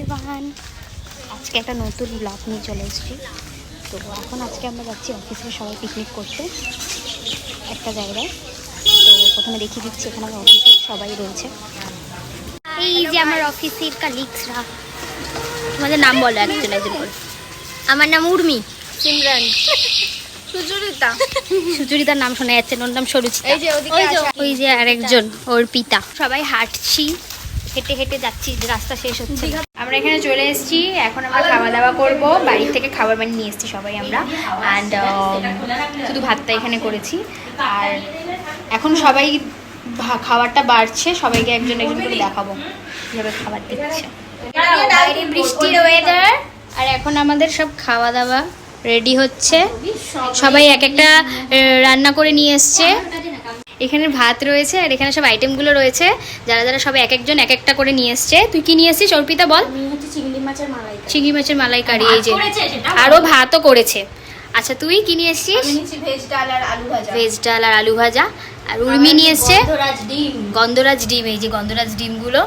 Everyone আজকে একটা নতুন ব্লগ নিয়ে চলে এসেছি। তো এখন আজকে আমরা যাচ্ছি অফিসে সবাই পিকনিক করতে একটা জায়গায়। তো প্রথমে দেখিয়ে দিচ্ছি এখানে আমার অফিসে সবাই রয়েছে। এই যে আমার অফিসের কালিগসরা তোমাদের নাম বলো একজন একজন করে আমার নাম উর্মি। সিমরান সুচরিতা। সুচরিতার নাম শোনা যাচ্ছে ওর নাম সরুচিতা। এই যে ওদিকে ওই যে আছে ওই যে আরেকজন ওর পিতা। সবাই হাঁটছি। হেঁটে হেঁটে যাচ্ছি রাস্তা শেষ হচ্ছে আমরা এখানে চলে এসেছি এখন আমরা খাওয়া দাওয়া করব। বাড়ি থেকে খাবার বানিয়ে নিয়ে এসেছি সবাই আমরা। অ্যান্ড শুধু ভাতটা এখানে করেছি। আর এখন সবাই খাবারটা বাড়ছে সবাইকে একজন একজন করে দেখাবো কীভাবে খাবার দিচ্ছে। বাইরে বৃষ্টির ওয়েদার আর এখন আমাদের সব খাওয়া দাওয়া রেডি হচ্ছে। সবাই এক একটা রান্না করে নিয়ে এসছে। এখানে ভাত রয়েছে আর এখানে সব আইটেমগুলো রয়েছে। যারা যারা সব এক একজন এক একটা করে নিয়ে এসছে। তুই কি নিয়ে এসছিস অর্পিতা বল? চিংড়ি মাছের মালাই চিংড়ি মাছের মালাইকারি এই যে আরও ভাতও করেছে। আচ্ছা তুই কি নিয়ে এসছিস? ভেজ ডাল আর আলু ভাজা। ভেজ ডাল আর আলু ভাজা। আর উর্মি নিয়ে এসছে গন্ধরাজ ডিম। এই যে গন্ধরাজ ডিমগুলো।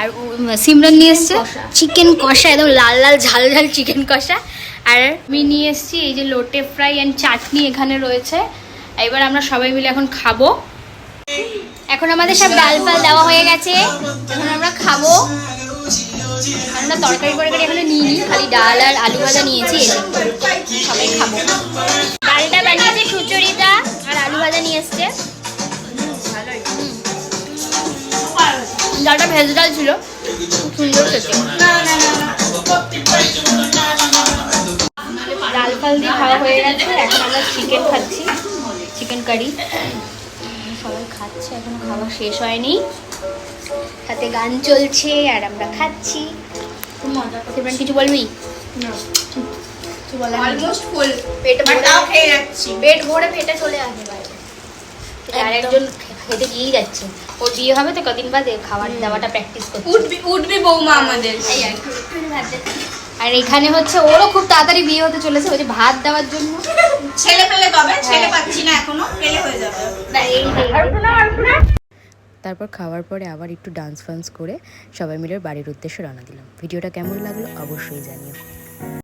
আর সিমরন নিয়ে এসছে। চিকেন কষা। একদম লাল লাল ঝাল ঝাল চিকেন কষা। আর আমি নিয়ে এসছি এই যে লোটে ফ্রাই অ্যান্ড চাটনি এখানে রয়েছে। এবার আমরা সবাই মিলে এখন খাব। এখন আমাদের সব ডাল ফাল দেওয়া হয়ে গেছে। এখন আমরা খাব। আমরা তরকারি করে করে এখানে নিয়ে নিই। খালি ডাল আর আলু ভাজা নিয়েছি সবাই খাব। ডালটা বানিয়েছে সুচরিতা আর আলু ভাজা নিয়ে এসছে। ডালটা ভেজ ডাল ছিল। সুন্দর খেতে। ডাল ফাল দিয়ে খাওয়া হয়ে গেছে। এখন আমরা চিকেন খাচ্ছি। Chicken curry. সবাই খাচ্ছে এখনও খাওয়া শেষ হয়নি। সাথে গান চলছে আর আমরা খাচ্ছি। কিছু বলবি? অলমোস্ট ফুল পেট ভরে তাও খেয়ে যাচ্ছি। পেট ভরে পেটে চলে আসে বাইরে। আর একজন খেতে গিয়েই যাচ্ছে। ওর বিয়ে হবে তো কদিন বাদে খাবার দাওয়াটা প্র্যাকটিস করছে। উঠবি উঠবি বৌমা আমাদের। আর এখানে হচ্ছে ওরও খুব তাড়াতাড়ি বিয়ে হতে চলেছে ওই যে ভাত দেওয়ার জন্য। ছেলে পেলে তবে ছেলে পাচ্ছি না এখনও পেলে হয়ে যাবে। না, এই যে- তারপর খাওয়ার পরে আবার একটু ডান্স ফান্স করে সবাই মিলে বাড়ির উদ্দেশ্যে রওনা দিলাম। ভিডিওটা কেমন লাগল অবশ্যই জানিও।